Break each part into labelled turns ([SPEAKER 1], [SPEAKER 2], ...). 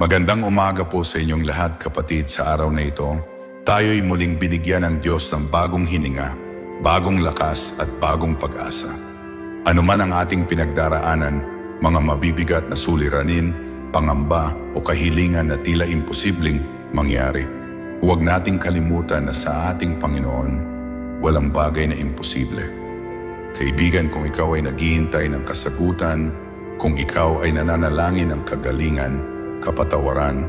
[SPEAKER 1] Magandang umaga po sa inyong lahat kapatid sa araw na ito. Tayo'y muling binigyan ng Diyos ng bagong hininga, bagong lakas at bagong pag-asa. Ano man ang ating pinagdaraanan, mga mabibigat na suliranin, pangamba o kahilingan na tila imposibleng mangyari, huwag nating kalimutan na sa ating Panginoon, walang bagay na imposible. Kaibigan, kung ikaw ay naghihintay ng kasagutan, kung ikaw ay nananalangin ng kagalingan, kapatawaran,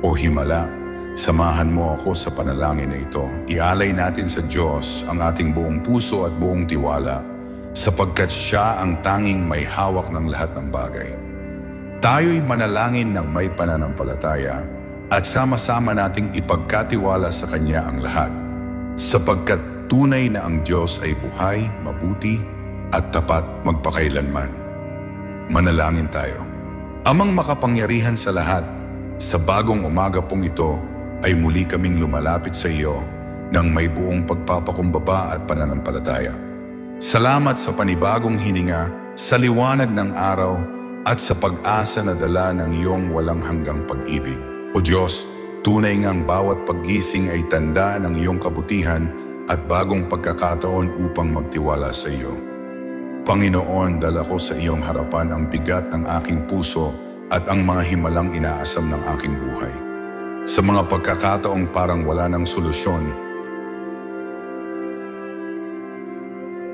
[SPEAKER 1] o himala, samahan mo ako sa panalangin na ito. Ialay natin sa Diyos ang ating buong puso at buong tiwala sapagkat Siya ang tanging may hawak ng lahat ng bagay. Tayo'y manalangin ng may pananampalataya at sama-sama nating ipagkatiwala sa Kanya ang lahat sapagkat tunay na ang Diyos ay buhay, mabuti at tapat magpakailanman. Manalangin tayo. Amang makapangyarihan sa lahat, sa bagong umaga pong ito ay muli kaming lumalapit sa iyo ng may buong pagpapakumbaba at pananampalataya. Salamat sa panibagong hininga, sa liwanag ng araw at sa pag-asa na dala ng iyong walang hanggang pag-ibig. O Diyos, tunay ngang bawat paggising ay tanda ng iyong kabutihan at bagong pagkakataon upang magtiwala sa iyo. Panginoon, dala ko sa iyong harapan ang bigat ng aking puso at ang mga himalang inaasam ng aking buhay. Sa mga pagkakataong parang wala ng solusyon,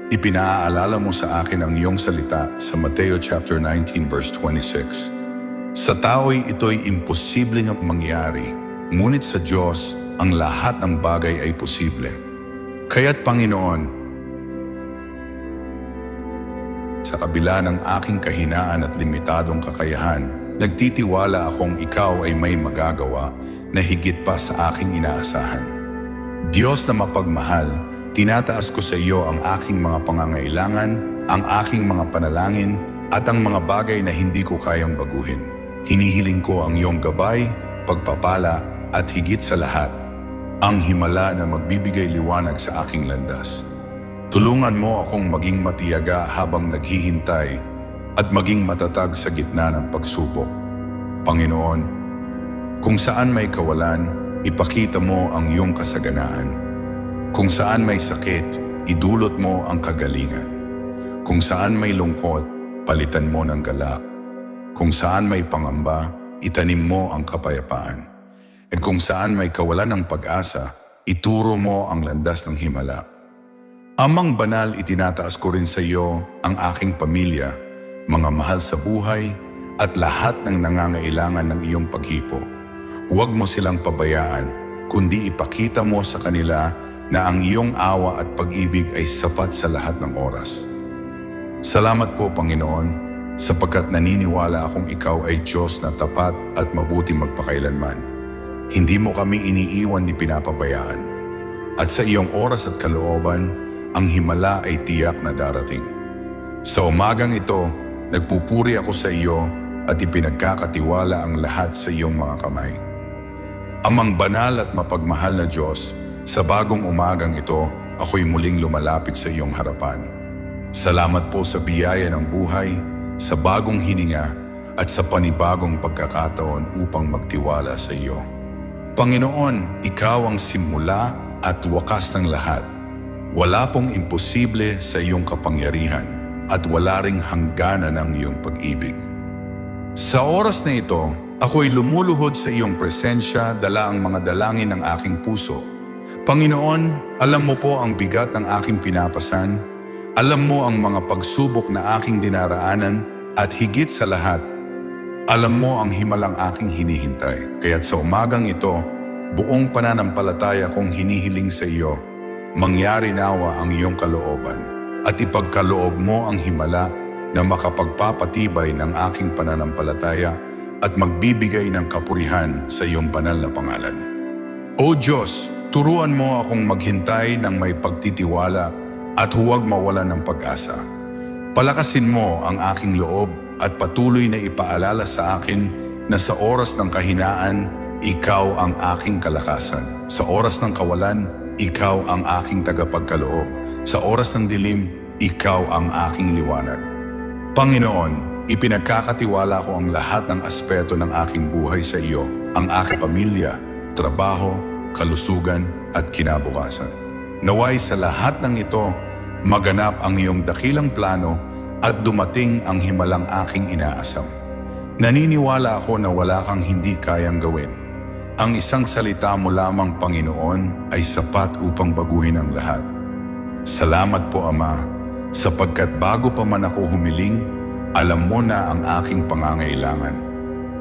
[SPEAKER 1] ipinaaalala mo sa akin ang iyong salita sa Mateo chapter 19 verse 26. Sa tao'y ito'y imposibleng mangyari, ngunit sa Diyos ang lahat ng bagay ay posible. Kaya't Panginoon, sa kabila ng aking kahinaan at limitadong kakayahan, nagtitiwala akong ikaw ay may magagawa na higit pa sa aking inaasahan. Diyos na mapagmahal, tinataas ko sa iyo ang aking mga pangangailangan, ang aking mga panalangin, at ang mga bagay na hindi ko kayang baguhin. Hinihiling ko ang iyong gabay, pagpapala, at higit sa lahat, ang himala na magbibigay liwanag sa aking landas. Tulungan mo akong maging matiyaga habang naghihintay at maging matatag sa gitna ng pagsubok. Panginoon, kung saan may kawalan, ipakita mo ang iyong kasaganaan. Kung saan may sakit, idulot mo ang kagalingan. Kung saan may lungkot, palitan mo ng galak. Kung saan may pangamba, itanim mo ang kapayapaan. At kung saan may kawalan ng pag-asa, ituro mo ang landas ng himala. Amang banal, itinataas ko rin sa iyo ang aking pamilya, mga mahal sa buhay, at lahat ng nangangailangan ng iyong paghipo. Huwag mo silang pabayaan, kundi ipakita mo sa kanila na ang iyong awa at pag-ibig ay sapat sa lahat ng oras. Salamat po, Panginoon, sapagkat naniniwala akong ikaw ay Diyos na tapat at mabuti magpakailanman. Hindi mo kami iniiwan ni pinapabayaan. At sa iyong oras at kalooban, ang himala ay tiyak na darating. Sa umagang ito, nagpupuri ako sa iyo at ipinagkakatiwala ang lahat sa iyong mga kamay. Amang banal at mapagmahal na Diyos, sa bagong umagang ito, ako'y muling lumalapit sa iyong harapan. Salamat po sa biyaya ng buhay, sa bagong hininga, at sa panibagong pagkakataon upang magtiwala sa iyo. Panginoon, Ikaw ang simula at wakas ng lahat. Wala pong imposible sa iyong kapangyarihan at wala ring hangganan ng iyong pag-ibig. Sa oras na ito, ako'y lumuluhod sa iyong presensya dala ang mga dalangin ng aking puso. Panginoon, alam mo po ang bigat ng aking pinapasan. Alam mo ang mga pagsubok na aking dinaraanan at higit sa lahat, alam mo ang himalang aking hinihintay. Kaya't sa umagang ito, buong pananampalataya kong hinihiling sa iyo, mangyari nawa ang iyong kalooban at ipagkaloob mo ang himala na makapagpapatibay ng aking pananampalataya at magbibigay ng kapurihan sa iyong banal na pangalan. O Diyos, turuan mo akong maghintay ng may pagtitiwala at huwag mawalan ng pag-asa. Palakasin mo ang aking loob at patuloy na ipaalala sa akin na sa oras ng kahinaan, ikaw ang aking kalakasan. Sa oras ng kawalan, ikaw ang aking tagapagkaloob. Sa oras ng dilim, ikaw ang aking liwanag. Panginoon, ipinagkakatiwala ko ang lahat ng aspeto ng aking buhay sa iyo, ang aking pamilya, trabaho, kalusugan at kinabukasan. Naway sa lahat ng ito, maganap ang iyong dakilang plano at dumating ang himalang aking inaasam. Naniniwala ako na wala kang hindi kayang gawin. Ang isang salita mo lamang, Panginoon, ay sapat upang baguhin ang lahat. Salamat po, Ama, sapagkat bago pa man ako humiling, alam mo na ang aking pangangailangan.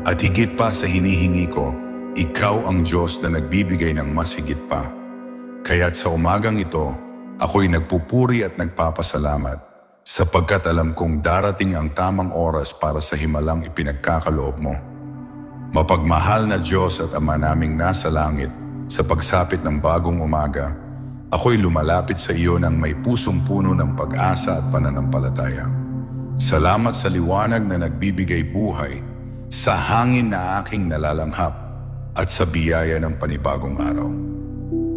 [SPEAKER 1] At higit pa sa hinihingi ko, ikaw ang Diyos na nagbibigay ng mas higit pa. Kaya't sa umagang ito, ako'y nagpupuri at nagpapasalamat sapagkat alam kong darating ang tamang oras para sa himalang ipinagkakaloob mo. Mapagmahal na Diyos at Ama naming nasa langit, sa pagsapit ng bagong umaga, ako'y lumalapit sa iyo ng may pusong puno ng pag-asa at pananampalataya. Salamat sa liwanag na nagbibigay buhay, sa hangin na aking nalalanghap, at sa biyaya ng panibagong araw.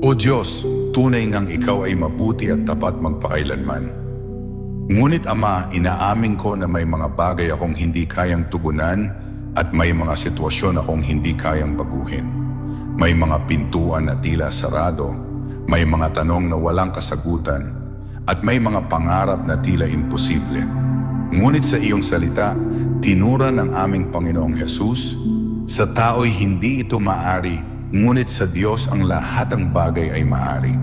[SPEAKER 1] O Diyos, tunay ngang ikaw ay mabuti at tapat magpakailanman. Ngunit Ama, inaamin ko na may mga bagay akong hindi kayang tugunan at may mga sitwasyon akong hindi kayang baguhin. May mga pintuan na tila sarado, may mga tanong na walang kasagutan, at may mga pangarap na tila imposible. Ngunit sa iyong salita, tinura ng aming Panginoong Hesus, sa tao'y hindi ito maari, ngunit sa Diyos ang lahat ng bagay ay maari.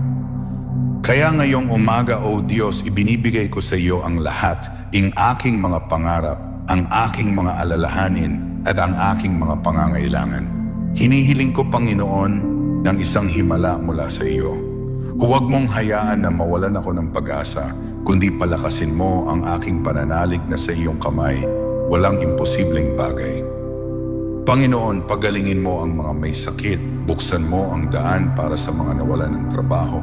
[SPEAKER 1] Kaya ngayong umaga, O Diyos, ibinibigay ko sa iyo ang lahat, ang aking mga pangarap, ang aking mga alalahanin, at ang aking mga pangangailangan. Hinihiling ko, Panginoon, ng isang himala mula sa iyo. Huwag mong hayaan na mawalan ako ng pag-asa, kundi palakasin mo ang aking pananalig na sa iyong kamay, walang imposibleng bagay. Panginoon, pagalingin mo ang mga may sakit, buksan mo ang daan para sa mga nawalan ng trabaho.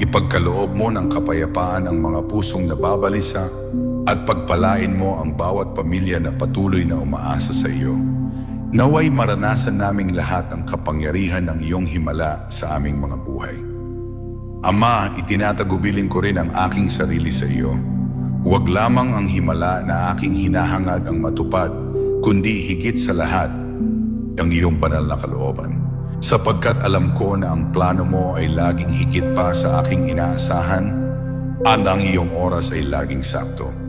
[SPEAKER 1] Ipagkaloob mo ng kapayapaan ang mga pusong nababalisa at pagpalain mo ang bawat pamilya na patuloy na umaasa sa iyo. Naway maranasan naming lahat ang kapangyarihan ng iyong himala sa aming mga buhay. Ama, itinatagubilin ko rin ang aking sarili sa iyo. Huwag lamang ang himala na aking hinahangad ang matupad, kundi higit sa lahat, ang iyong banal na kalooban. Sapagkat alam ko na ang plano mo ay laging higit pa sa aking inaasahan at ang iyong oras ay laging sakto.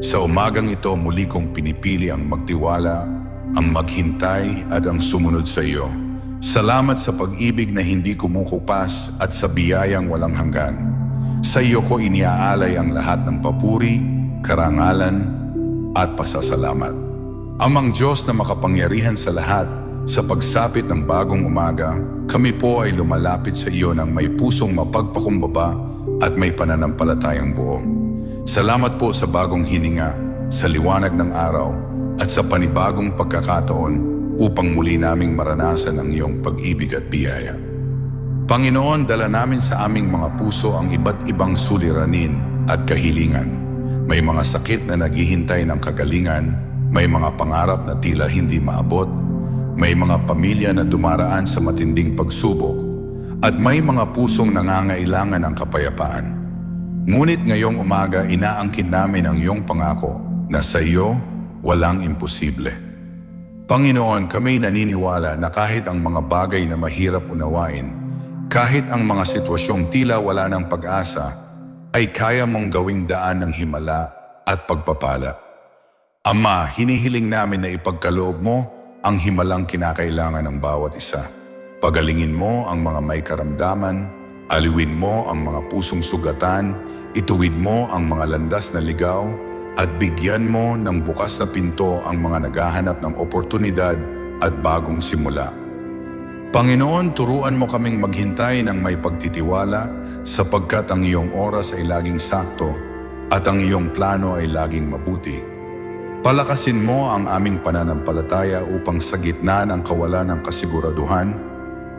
[SPEAKER 1] Sa umagang ito muli kong pinipili ang magtiwala, ang maghintay at ang sumunod sa iyo. Salamat sa pag-ibig na hindi kumukupas at sa biyayang walang hanggan. Sa iyo ko iniaalay ang lahat ng papuri, karangalan at pasasalamat. Amang Diyos na makapangyarihan sa lahat, sa pagsapit ng bagong umaga, kami po ay lumalapit sa iyo ng may pusong mapagpakumbaba at may pananampalatayang buo. Salamat po sa bagong hininga, sa liwanag ng araw, at sa panibagong pagkakataon upang muli naming maranasan ang iyong pag-ibig at biyaya. Panginoon, dala namin sa aming mga puso ang iba't ibang suliranin at kahilingan. May mga sakit na naghihintay ng kagalingan, may mga pangarap na tila hindi maabot, may mga pamilya na dumaraan sa matinding pagsubok, at may mga pusong nangangailangan ng kapayapaan. Ngunit ngayong umaga inaangkin namin ang iyong pangako na sa iyo walang imposible. Panginoon, kami naniniwala na kahit ang mga bagay na mahirap unawain, kahit ang mga sitwasyong tila wala ng pag-asa, ay kaya mong gawing daan ng himala at pagpapala. Ama, hinihiling namin na ipagkaloob mo ang himalang kinakailangan ng bawat isa. Pagalingin mo ang mga may karamdaman, aliwin mo ang mga pusong sugatan, ituwid mo ang mga landas na ligaw, at bigyan mo ng bukas na pinto ang mga naghahanap ng oportunidad at bagong simula. Panginoon, turuan mo kaming maghintay ng may pagtitiwala sapagkat ang iyong oras ay laging sakto at ang iyong plano ay laging mabuti. Palakasin mo ang aming pananampalataya upang sa gitna ng kawalan ng kasiguraduhan,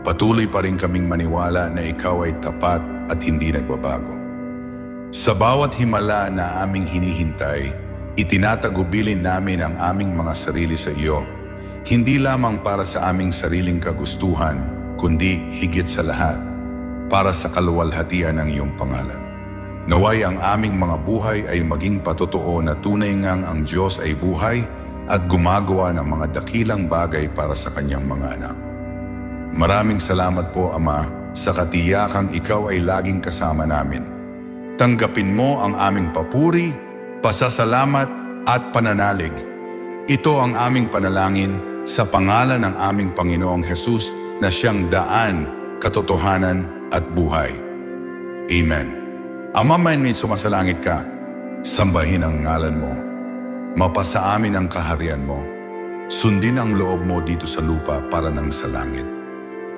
[SPEAKER 1] patuloy pa rin kaming maniwala na ikaw ay tapat at hindi nagbabago. Sa bawat himala na aming hinihintay, itinatagubilin namin ang aming mga sarili sa iyo, hindi lamang para sa aming sariling kagustuhan, kundi higit sa lahat, para sa kaluwalhatian ng iyong pangalan. Naway ang aming mga buhay ay maging patotoo na tunay ngang ang Diyos ay buhay at gumagawa ng mga dakilang bagay para sa kanyang mga anak. Maraming salamat po, Ama, sa katiyakang ikaw ay laging kasama namin. Tanggapin mo ang aming papuri, pasasalamat at pananalig. Ito ang aming panalangin sa pangalan ng aming Panginoong Hesus na siyang daan, katotohanan at buhay. Amen. Ama man may sumasalangit ka, sambahin ang ngalan mo. Mapasa amin ang kaharian mo. Sundin ang loob mo dito sa lupa para nang sa langit.